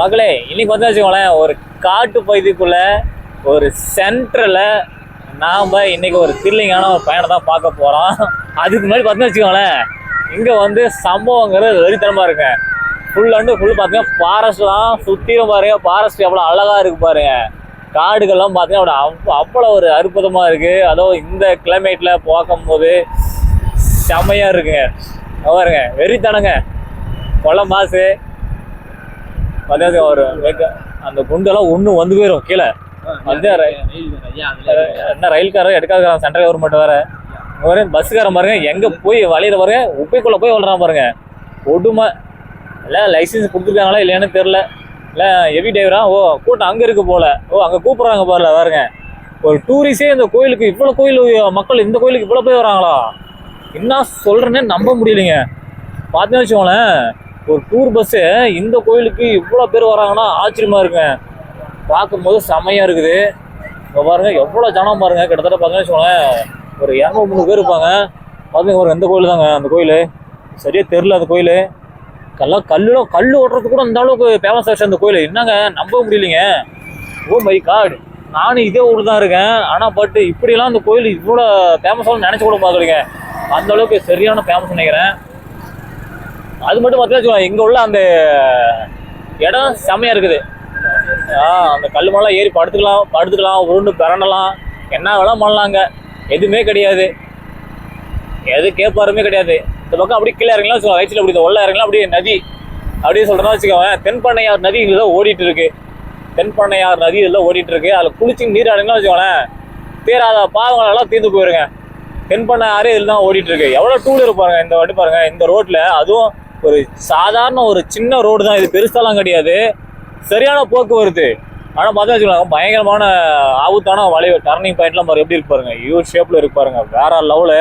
மகளே இன்னைக்கு வந்து வச்சுக்கோங்களேன் ஒரு காட்டு பகுதிக்குள்ள ஒரு சென்டரில் நாம் இன்னைக்கு ஒரு த்ரில்லிங்கான ஒரு பயணம் தான் பார்க்க போகிறோம் அதுக்கு முன்னாடி பார்த்தீங்கன்னா வச்சுக்கோங்களேன் இங்கே வந்து சம்பவங்கிறது வெறித்தனமாக இருக்குங்க ஃபுல் அண்டு ஃபுல் பார்த்தீங்கன்னா ஃபாரஸ்ட்லாம் சுற்றியும் பாருங்க. ஃபாரஸ்ட் எவ்வளோ அழகாக இருக்கு பாருங்க. காடுகள்லாம் பார்த்தீங்கன்னா அவ்வளோ அவ்வளோ ஒரு அற்புதமாக இருக்குது அதுவும் இந்த கிளைமேட்டில் பார்க்கும்போது செம்மையாக இருக்குங்க. பாருங்க வெறித்தனங்க. கொள்ள மாசு. ஒரு வெக்க- அந்த குண்டெல்லாம் ஒன்று வந்து போயிடும் கீழே. வந்து என்ன ரயில்காரர் எடுக்காத சென்ட்ரல் கவர்மெண்ட் வேற. ஒரு பஸ்ஸுக்காரன் பாருங்க எங்க போய் வழியில பாருங்க உப்பைக்குள்ள போய் விழுறான் பாருங்க. கொடுமை. இல்லை லைசன்ஸ் கொடுத்துருக்காங்களா இல்லையான்னு தெரில இல்லை ஹெவி டிரைவரா ஓ கூட்டம் அங்கே இருக்கு போல. ஓ அங்கே கூப்பிட்றாங்க பாருல பாருங்க. ஒரு டூரிஸ்டே இந்த கோயிலுக்கு இவ்வளோ கோயில் மக்கள் இந்த கோயிலுக்கு இவ்வளோ போய் வராங்களா? என்ன சொல்கிறேன்னே நம்ப முடியலைங்க. பார்த்தீங்கன்னு வச்சுக்கோங்களேன் ஒரு டூர் பஸ்ஸு இந்த கோயிலுக்கு இவ்வளோ பேர் வராங்கன்னா ஆச்சரியமாக இருக்குங்க. பார்க்கும்போது செமையாக இருக்குது. இப்போ பாருங்கள் எவ்வளோ ஜனம் பாருங்கள் கிட்டத்தட்ட பார்த்தீங்கன்னு வச்சுக்கோங்களேன் ஒரு இரநூறு மூணு பேர் இருப்பாங்க. பார்த்துங்க ஒரு எந்த கோயில் தாங்க அந்த கோயில். சரியாக தெரில அந்த கோயில். கல்லாம் கல்லுல கல் ஓட்டுறதுக்கு கூட அந்த அளவுக்கு ஃபேமஸ் ஆச்சு அந்த கோயில். என்னங்க நம்ப முடியலைங்க. ஓ மை காட் நானும் இதே ஊர் தான் இருக்கேன். ஆனால் பட் இப்படியெல்லாம் அந்த கோயில் இவ்வளோ ஃபேமஸாக நினச்சி கூட பார்க்கலீங்க. அந்த அளவுக்கு சரியான ஃபேமஸ் நினைக்கிறேன். அது மட்டும் பார்த்தீங்கன்னா இங்கே உள்ள அந்த இடம் செம்மையாக இருக்குது. ஆ அந்த கல் மேலாம் ஏறி படுத்துக்கலாம் படுத்துக்கலாம் உருண்டு பிறண்டலாம். என்ன வேணா பண்ணலாங்க எதுவுமே கிடையாது. எது கேட்பாருமே கிடையாது. இந்த பக்கம் அப்படி கீழே இறங்கலாம் வச்சுக்கோங்க. ரைட்டில் அப்படி உள்ள இறங்கலாம். அப்படியே நதி அப்படியே சொல்கிறதா வச்சுக்கோங்க. தென்பண்ணையார் நதி இதில் தான் ஓடிட்டு இருக்கு. தென்பண்ணையார் நதி இதில் ஓடிட்டு இருக்கு. அதில் குளிச்சு நீர் அடங்கலாம் வச்சுக்கோங்களேன். தீராத பாவங்களெல்லாம் தீர்ந்து போயிருங்க. தென்பண்ணையாரே இதில் தான் ஓடிட்டு இருக்கு. எவ்வளோ டூலர் பாருங்க. இந்த வாட்டி பாருங்க. இந்த ரோட்டில் அதுவும் ஒரு சாதாரண ஒரு சின்ன ரோடு தான். இது பெருசாலாம் கிடையாது. சரியான போக்குவரத்து ஆனால் பார்த்தா வச்சுக்கோங்க பயங்கரமான ஆபத்தான வளைவு டர்னிங் பாயிண்ட்லாம் பாருங்க எப்படி இருப்பாருங்க யூர் யூ ஷேப்பில் இருப்பாருங்க வேற லெவலு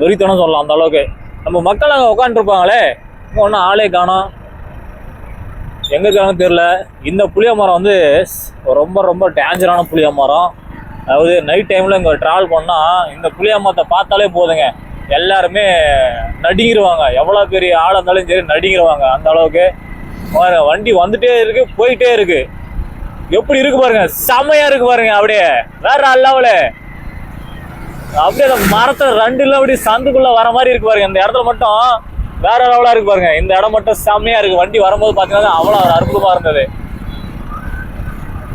வெறித்தனம் சொல்லலாம் அந்த அளவுக்கு. நம்ம மக்கள் அங்கே உட்காந்துருப்பாங்களே ஒன்றும் ஆளே காணோம். எங்கே காணும் தெரில இந்த புளிய மரம் வந்து ரொம்ப ரொம்ப டேஞ்சரான புளிய மரம். அதாவது நைட் டைமில் இங்கே ட்ராவல் பண்ணால் இந்த புளிய மரத்தை பார்த்தாலே போதுங்க. எல்லாருமே நடுங்கிருவாங்க. எவ்வளோ பெரிய ஆளாக இருந்தாலும் சரி நடுங்கிருவாங்க. அந்த அளவுக்கு வண்டி வந்துட்டே இருக்கு போயிட்டே இருக்கு. எப்படி இருக்கு பாருங்க செமையா இருக்கு பாருங்க அப்படியே. வேற அல்லாவல அப்படியே அந்த மரத்தை ரெண்டுல அப்படியே சந்துக்குள்ள வர மாதிரி இருக்கு பாருங்க. இந்த இடத்துல மட்டும் வேற லெவலா இருக்கு பாருங்க. இந்த இடம் மட்டும் செம்மையா இருக்கு. வண்டி வரும்போது பாத்தீங்கன்னா அவ்வளவு ஒரு அற்புதமா இருந்தது.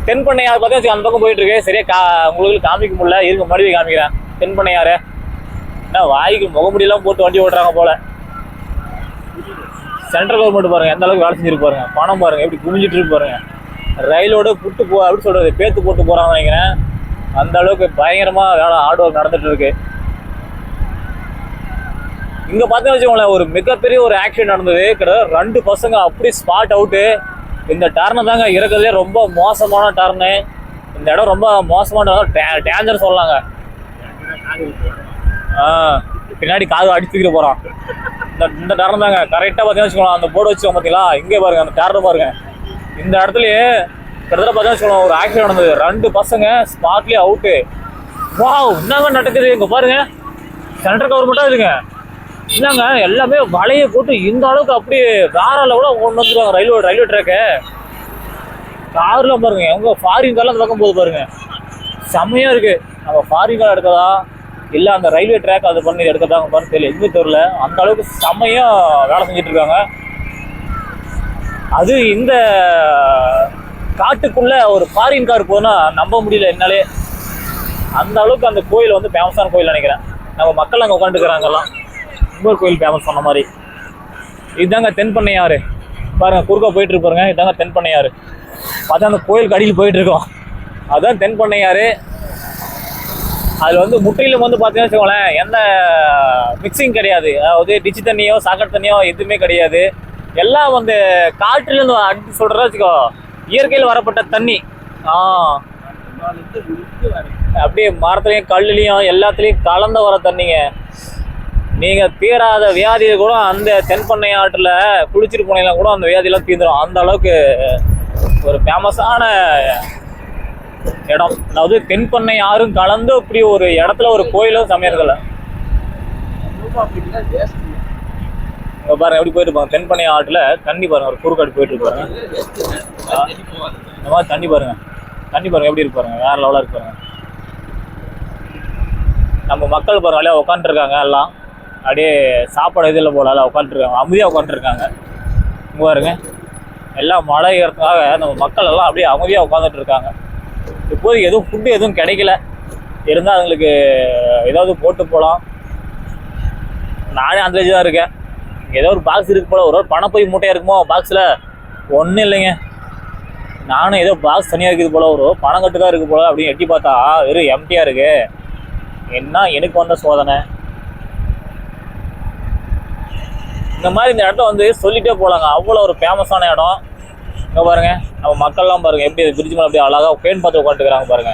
தென்பண்ணையார் பார்த்தா அந்த பக்கம் போயிட்டு இருக்கு. சரியா கா உங்களுக்கு காமிக்க முடியல. இருக்க மறுபடியும் காமிக்கிறேன். தென்பண்ணையாரு என்ன வாய்க்கு முகமுடியெல்லாம் போட்டு வண்டி ஓட்டுறாங்க போல. சென்ட்ரல் கவர்மெண்ட் பாருங்க எந்த அளவுக்கு வேலை செஞ்சிருக்கு பாருங்க. பணம் பாருங்க எப்படி குமிஞ்சிட்டு இருக்கு பாருங்க. ரயிலோட புட்டு போ அப்படின்னு சொல்றது பேத்து போட்டு போறாங்க நினைக்கிறேன். அந்த அளவுக்கு பயங்கரமா வேலை ஹார்ட் ஒர்க் நடந்துட்டு இருக்கு. இங்க பார்த்தீங்கன்னு வச்சுக்கோங்களேன் ஒரு மிகப்பெரிய ஒரு ஆக்சிடென்ட் நடந்தது. கிட்டத்தட்ட ரெண்டு பசங்க அப்படி ஸ்பாட் அவுட்டு இந்த டர்னை தாங்க இருக்கிறதுலே ரொம்ப மோசமான டர்னு இந்த இடம் ரொம்ப மோசமான டேஞ்சர் சொல்லலாங்க பின்னாடி காது அடிச்சுக்கிட்டு போகிறான் இந்த இந்த டர்ன் தாங்க. கரெக்டாக பார்த்தீங்கன்னா வச்சுக்கோங்களேன் அந்த போர்டு வச்சோம் பார்த்தீங்களா? இங்கே பாருங்க அந்த டர்னு பாருங்க. இந்த இடத்துலயே கிட்டத்தட்ட பார்த்தீங்கன்னா வச்சுக்கோங்க ஒரு ஆக்சிடென்ட் நடந்தது. ரெண்டு பசங்க ஸ்பாட்லேயே அவுட்டு வா என்னங்க நடக்குது? இங்கே பாருங்க. சென்ட்ரல் கவர்மெண்ட்டாக இருக்குங்க என்னங்க? எல்லாமே வலையை போட்டு இந்த அளவுக்கு அப்படியே வேற லெவலில் கொண்டு வந்துருவாங்க ரயில்வே ரயில்வே ட்ராக்கு காரில் பாருங்க எங்கே ஃபாரின் காரில் அந்த பக்கம் போகுது பாருங்க. செம்மையாக இருக்குது நம்ம ஃபாரின் கார் எடுக்கதா இல்லை அந்த ரயில்வே ட்ராக் அது பண்ணி எடுக்கிறதாங்க பண்ணு தெரியல. எதுவுமே தெரியல. அந்த அளவுக்கு செம்மையாக வேலை செஞ்சுட்டு இருக்காங்க. அது இந்த காட்டுக்குள்ள ஒரு ஃபாரின் கார் போனால் நம்ப முடியல என்னாலே. அந்த அளவுக்கு அந்த கோயில் வந்து ஃபேமஸான கோயில் நினைக்கிறேன். நம்ம மக்கள் அங்கே உட்காந்துக்கிறாங்கலாம் இன்னொரு கோயில் ஃபேமஸ் சொன்ன மாதிரி. இதுதாங்க தென்பண்ணையாறு. பாருங்கள் குறுக்க போயிட்டு இருப்பாருங்க இதுதாங்க இதாங்க தென்பண்ணையாறு. பார்த்தா அந்த கோயிலுக்கு அடியில் போயிட்டு இருக்கோம். அதான் தென்பண்ணையாறு. அதில் வந்து முற்றிலும் வந்து பார்த்தீங்கன்னா வச்சுக்கோங்களேன் எந்த மிக்சிங் கிடையாது. அதாவது டிச்சு தண்ணியோ சாக்கடை தண்ணியோ எதுவுமே கிடையாது. எல்லாம் வந்து காற்றுலேருந்து அடிச்சு சொல்கிறதா வச்சுக்கோ இயற்கையில் வரப்பட்ட தண்ணி. ஆ. அப்படியே மரத்துலையும் கல்லுலையும் எல்லாத்துலேயும் கலந்து வர தண்ணிங்க. நீங்கள் தீராத வியாதியை கூட அந்த தென்பண்ணை ஆற்றில் குளிச்சுட்டு போனீங்கன்னா கூட அந்த வியாதியெல்லாம் தீர்ந்துடும் அந்த அளவுக்கு ஒரு ஃபேமஸான இடம். அதாவது தென்பண்ணை ஆறும் கலந்து அப்படி ஒரு இடத்துல ஒரு கோயிலும் சமையல்கள் இங்க பாருங்க எப்படி போயிட்டு இருப்பாங்க தென்பண்ணை ஆற்றுல தண்ணி பாருங்க ஒரு குறுக்காடு போயிட்டு ஆ, இந்த மாதிரி தண்ணி பாருங்க. தண்ணி பாருங்க எப்படி இருக்கு பாருங்க. வேற லெவலாக இருக்கு பாருங்க. நம்ம மக்கள் பாருங்க அப்படியே உட்காந்துருக்காங்க எல்லாம். அப்படியே சாப்பாடு இதில் போல உட்காந்துருக்காங்க அமைதியாக உட்காந்துருக்காங்க இங்க பாருங்க. எல்லாம் மழை ஏறதுக்காக நம்ம மக்கள் எல்லாம் அப்படியே அமைதியாக உட்காந்துட்டு இருக்காங்க. இப்போதைக்கு எதுவும் ஃபுட்டு எதுவும் கிடைக்கல. இருந்தால் அதுங்களுக்கு ஏதாவது போட்டு போகலாம் நானே அந்த தான் இருக்கேன். ஏதோ ஒரு பாக்ஸ் இருக்கு போல ஒரு பணம் போய் மூட்டையாக இருக்குமோ பாக்ஸில் ஒன்றும் இல்லைங்க. நானும் ஏதோ பாக்ஸ் தனியாக இருக்குது போல ஒரு பணம் கட்டுதான் இருக்குது போல அப்படின்னு எட்டி பார்த்தா வெறும் எம்டியாக இருக்கு. என்ன எனக்கு வந்த சோதனை? இந்த மாதிரி இந்த இடத்த வந்து சொல்லிகிட்டே போகலாங்க அவ்வளோ ஒரு ஃபேமஸான இடம். இங்கே பாருங்க நம்ம மக்கள்லாம் பாருங்க எப்படி பிரிட்ஜ் மேலே அப்படியே அழகாக பேன் பார்த்து உட்காந்துக்கிறாங்க பாருங்க.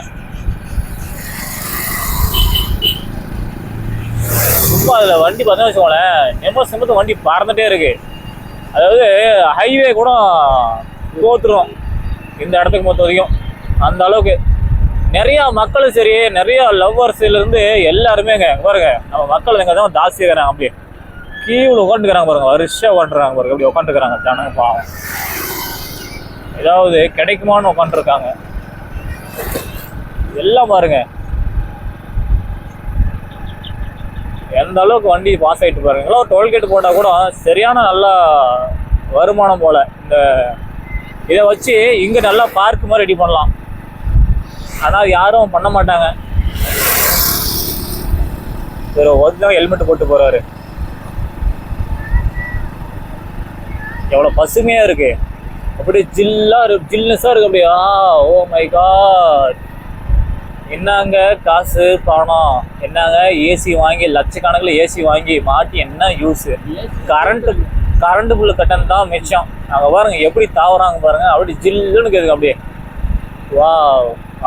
சும்மா அதில் வண்டி பார்த்தோன்னு வச்சுக்கோங்களேன் நெம்ம சிம்மத்து வண்டி பறந்துட்டே இருக்கு. அதாவது ஹைவே கூட தோத்துரும் இந்த இடத்துக்கு பொறுத்த வரைக்கும். அந்த அளவுக்கு நிறைய மக்களும் சரி நிறையா லவ்வர்ஸ்ல இருந்து எல்லாருமேங்க இங்க பாருங்க நம்ம மக்கள் இங்கே தான் ஜாஸ்தி இருக்கிறாங்க அப்படியே. கீழே உட்காந்துக்கிறாங்க பாருங்க வருஷம் உட்காந்துருக்காங்க பாருங்க அப்படி உட்காந்துக்கிறாங்க ஜனங்க பாவம். ஏதாவது கிடைக்குமான்னு உட்காந்துருக்காங்க எல்லாம் பாருங்க. எந்த அளவுக்கு வண்டி பாஸ் ஆயிட்டு பாருங்க. டோல்கேட் போட்டால் கூட சரியான நல்லா வருமானம் போல. இந்த இதை வச்சு இங்கே நல்லா பார்க் மாதிரி ரெடி பண்ணலாம். ஆனால் யாரும் பண்ண மாட்டாங்க. ஒரு ஒருத்தவங்க ஹெல்மெட் போட்டு போகிறாரு எவ்வளோ பசுமையாக இருக்குது அப்படியே ஜில்லா இருக்கு ஜில்னஸாக இருக்கு அப்படியே. ஆ ஓ மை காட் என்னங்க காசு பணம்? என்னங்க ஏசி வாங்கி லட்சக்கணக்கில் ஏசி வாங்கி மாட்டி என்ன யூஸ் கரண்ட் கரண்ட்டு பில்லு கட்டணம் தான் மிச்சம். அங்கே பாருங்க எப்படி தாவறாங்க பாருங்கள் அப்படி ஜில்லுன்னு கேதுங்க அப்படியே. வா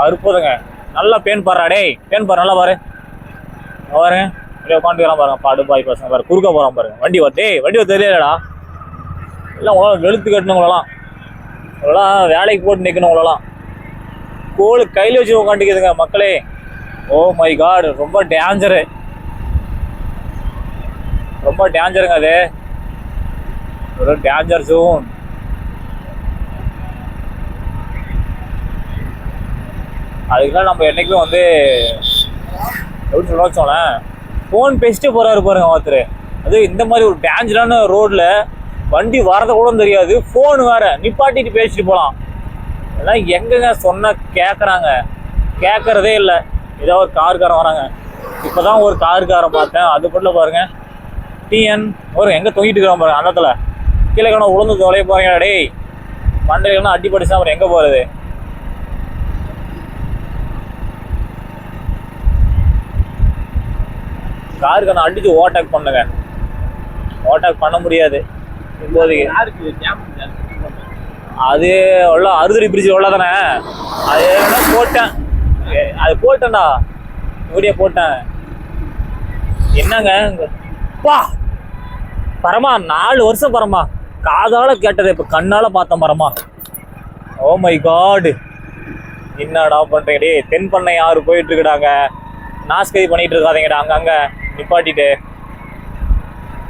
அற்புதங்க. நல்லா பேன் பாடுறா டேய் பேன் பாரு நல்லா பாரு. இங்க பாருங்க. அப்படியே உட்காந்துக்கிறான் பாருங்க பாடு பாய் பசங்க பாரு குறுக்க போகிறான் பாருங்க. வண்டி வர டேய் வண்டி வர தெரியலடா எல்லாம் உங்களால் வெளுத்து கட்டணுங்களெல்லாம் இவங்களாம் வேலைக்கு போட்டு நிற்கணும் இவ்வளோலாம் கோல் கையில் வச்சு உட்காந்துக்குதுங்க மக்களே. ஓ மை காட் ரொம்ப டேஞ்சரு ரொம்ப டேஞ்சருங்க அது. ஒரு டேஞ்சர் ஜோன் அதுக்கெல்லாம் நம்ம என்னைக்குமே வந்து எப்படி சொல்ல வச்சோங்களேன் ஃபோன் பேசிட்டு போகிறாரு பாருங்க ஒருத்தர். அது இந்த மாதிரி ஒரு டேஞ்சரான ரோட்டில் வண்டி வரத கூட தெரியாது. ஃபோன் வேற. நிப்பாட்டிட்டு பேசிட்டு போகலாம் எல்லாம் எங்கங்க சொன்ன கேட்குறாங்க கேட்கறதே இல்லை. ஏதோ ஒரு காருக்காரன் வராங்க. இப்போ தான் ஒரு காருக்காரன் பார்த்தேன். அது மட்டும் பாருங்க. டிஎன் ஒரு எங்கே தொங்கிட்டு இருக்கிறோம் பாருங்க அந்தத்தில் கீழே கணவன் உளுந்து தொலைய போறீங்க டேய் மண்டையிலாம் அடி படிச்சா அப்புறம் எங்கே போகிறது காருக்கு நான் அடிச்சு ஓவர்டேக் பண்ணுங்க. ஓவர்டேக் பண்ண முடியாது. இப்போதைக்கு அது உள்ள அறுதடி பிரிட்ஜ் உள்ள தானே அது போட்டேன். அது போட்டேன்டா. வீடியோ போட்டேன். என்னங்க? பா! பரமா நாலு வருஷம் பரமா. காதால கேட்டதை இப்ப கண்ணால பார்த்தேன் பரமா. ஓ மை காட் என்னடா பண்றீங்க? டேய் தென் பண்ணை யாரு போயிட்டு இருக்குடாங்க? நாஸ்கதி பண்ணிட்டு இருக்காதீங்கடா அங்கங்க நிப்பாட்டிட்டு.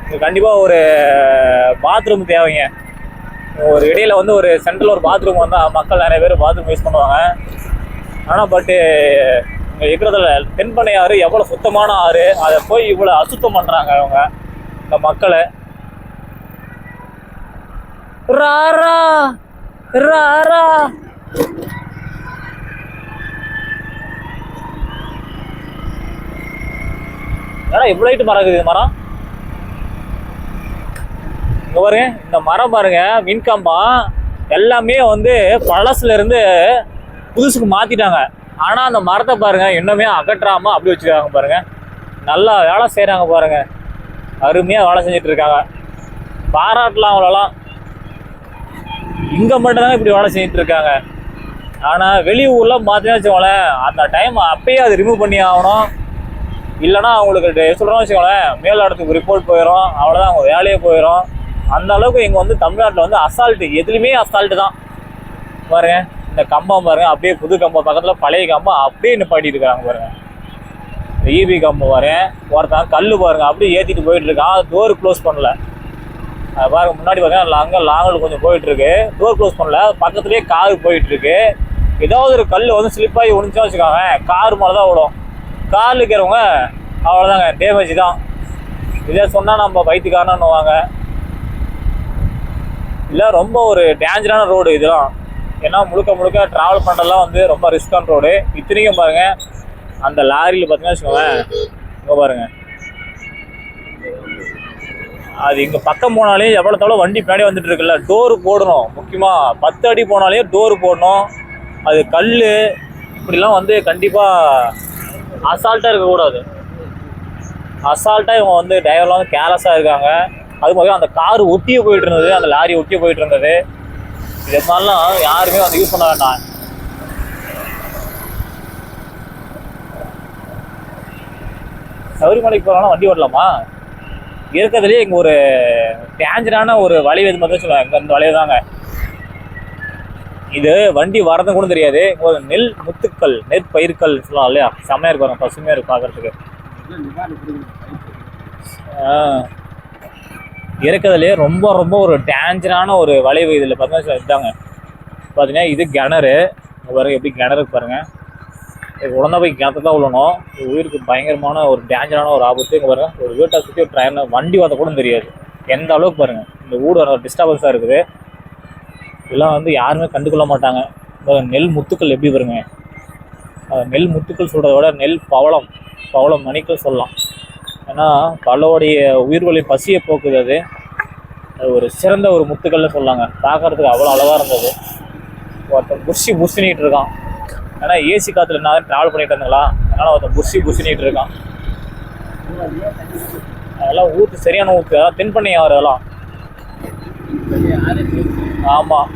இங்க கண்டிப்பா ஒரு பாத்ரூம் தேவைங்க. ஒரு இடையில வந்து ஒரு சென்ட்ரல் ஒரு பாத்ரூம் வந்தால் மக்கள் நிறைய பேர் பாத்ரூம் யூஸ் பண்ணுவாங்க. ஆனால் பட்டு இங்கே இருக்கிறதுல தென்பண்ணை ஆறு எவ்வளோ சுத்தமான ஆறு அதை போய் இவ்வளோ அசுத்தம் பண்ணுறாங்க அவங்க இந்த மக்களை. ராரா ராரா. ஏன்னா இவ்வளோ ஹைட்டு மரம் இருக்குது மரம்? இங்க பாருங்க இந்த மரம் பாருங்க மின்கம்பம் எல்லாமே வந்து பழசுல இருந்து புதுசுக்கு மாத்திட்டாங்க. ஆனா அந்த மரத்தை பாருங்க இன்னுமே அகற்றாம அப்படி வச்சுருக்காங்க பாருங்க. நல்லா வேலை செய்கிறாங்க பாருங்க. அருமையா வேலை செஞ்சுட்டு இருக்காங்க. பாராட்டலாம் அவ்வளோலாம். இங்க மட்டும்தாங்க இப்படி வேலை செஞ்சுட்டு இருக்காங்க. ஆனா வெளி ஊர்ல பார்த்தீங்கன்னு வச்சுக்கோங்களேன் அந்த டைம் அப்பயே அது ரிமூவ் பண்ணி ஆகணும். இல்லைன்னா அவங்களுக்கு சொல்கிறோம் வச்சுக்கோங்களேன் மேல் இடத்துக்கு ரிப்போர்ட் போயிடும் அவ்வளோதான் அவங்க வேலையே போயிடும் அந்த அளவுக்கு இங்கே வந்து தமிழ்நாட்டில் வந்து அசால்ட்டு எதுலேயுமே அசால்ட்டு தான். பாருங்க இந்த கம்பம் பாருங்க அப்படியே புது கம்பம் பக்கத்தில் பழைய கம்பம் அப்படியே நிப்பாட்டி இருக்காங்க பாருங்க. இந்த ஈபி கம்பம் பாருங்க ஒருத்தன் கல் பாருங்க அப்படியே ஏற்றிட்டு போயிட்டு இருக்கான். டோர் க்ளோஸ் பண்ணல. அது பாருங்க முன்னாடி பார்த்தீங்கன்னா அங்கே லாங்கில் கொஞ்சம் போயிட்டு இருக்கு. டோர் க்ளோஸ் பண்ணல பக்கத்துலேயே கார் போயிட்டு இருக்கு. ஏதாவது ஒரு கல் வந்து ஸ்லிப்பாகி ஆகி ஒழிச்சா வச்சுக்கோங்க கார் மேலே தான் விடும் காரில் இருக்கிறவங்க அவ்வளோதாங்க டேமேஜ் தான். இதே சொன்னால் நம்ம பைத்தியக்காரனுவாங்க இல்லை ரொம்ப ஒரு டேஞ்சரான ரோடு இதெல்லாம். ஏன்னா முழுக்க முழுக்க ட்ராவல் பண்ணுறதுலாம் வந்து ரொம்ப ரிஸ்கான ரோடு இத்தனைக்கும் பாருங்க அந்த லாரியில் பார்த்தீங்கன்னா வச்சுக்கோங்க இங்கே பாருங்க. அது இங்கே பக்கம் போனாலே எவ்வளோ தவிர வண்டி பின்னாடி வந்துட்டு இருக்குல்ல டோரு போடணும். முக்கியமாக பத்து அடி போனாலே டோரு போடணும். அது கல் இப்படிலாம் வந்து கண்டிப்பாக அசால்ட்டாக இருக்கக்கூடாது. அசால்ட்டாக இவங்க வந்து டிரைவர்லாம் வந்து கேர்லெஸ்ஸாக இருக்காங்க. அது மாதிரி அந்த கார் ஒட்டியே போயிட்டு இருந்தது அந்த லாரி ஒட்டியே போயிட்டு இருந்தது இது மாதிரிலாம் யாருமே வந்து யூஸ் பண்ண வேண்டாம். சபரிமலைக்கு போகிறவங்க வண்டி ஓட்டலாமா? இருக்கிறதுலே இங்கே ஒரு டேஞ்சரான ஒரு வளைவு இது மாதிரி சொல்லுவாங்க. இங்க இந்த வளைவு தாங்க. இது வண்டி வரதும் கூட தெரியாது. இங்க ஒரு நெல் முத்துக்கள் நெற்பயிர்கள் சொல்லலாம் இல்லையா? செம்மையாக இருக்கும் பசுமையாக இருக்கும் பார்க்குறதுக்கு ஆ. இருக்கிறதுலே ரொம்ப ரொம்ப ஒரு டேஞ்சரான ஒரு வளைவு இதில் பார்த்தீங்கன்னா இதாங்க. பார்த்தீங்கன்னா இது கிணறு. பாருங்க எப்படி கிணறு பாருங்கள் இது உடனே போய் கிணத்து தான் விழணும். உயிருக்கு பயங்கரமான ஒரு டேஞ்சரான ஒரு ஆபத்து. இங்கே பாருங்கள் ஒரு வீட்டை சுற்றி ஒரு ட்ரெயின் வண்டி வந்த கூட தெரியாது. எந்த அளவுக்கு பாருங்கள் இந்த ஊடு வர டிஸ்டர்பன்ஸாக இருக்குது. இதெல்லாம் வந்து யாருமே கண்டுக்கொள்ள மாட்டாங்க. நெல் முத்துக்கள் எப்படி பாருங்க. நெல் முத்துக்கள் சொல்கிறத விட நெல் பவளம் பவளம் மணிக்கள் சொல்லலாம். ஏன்னா பல்லோடைய உயிர்களின் பசியை போக்குது அது அது ஒரு சிறந்த ஒரு முத்துக்கள்னு சொல்லாங்க. பார்க்கறதுக்கு அவ்வளோ அழகாக இருந்தது. ஒருத்தன் புஷி புஷினிட்டு இருக்கான். ஏன்னா ஏசி காற்றுல நான் ட்ராவல் பண்ணிட்டு இருந்தங்களா? அதனால் ஒருத்தன் புஷி புஷினிட்டு இருக்கான். அதெல்லாம் ஊற்று சரியான ஊற்று அதான் தென்பண்ணை ஆறு அதெல்லாம் ஆமாம்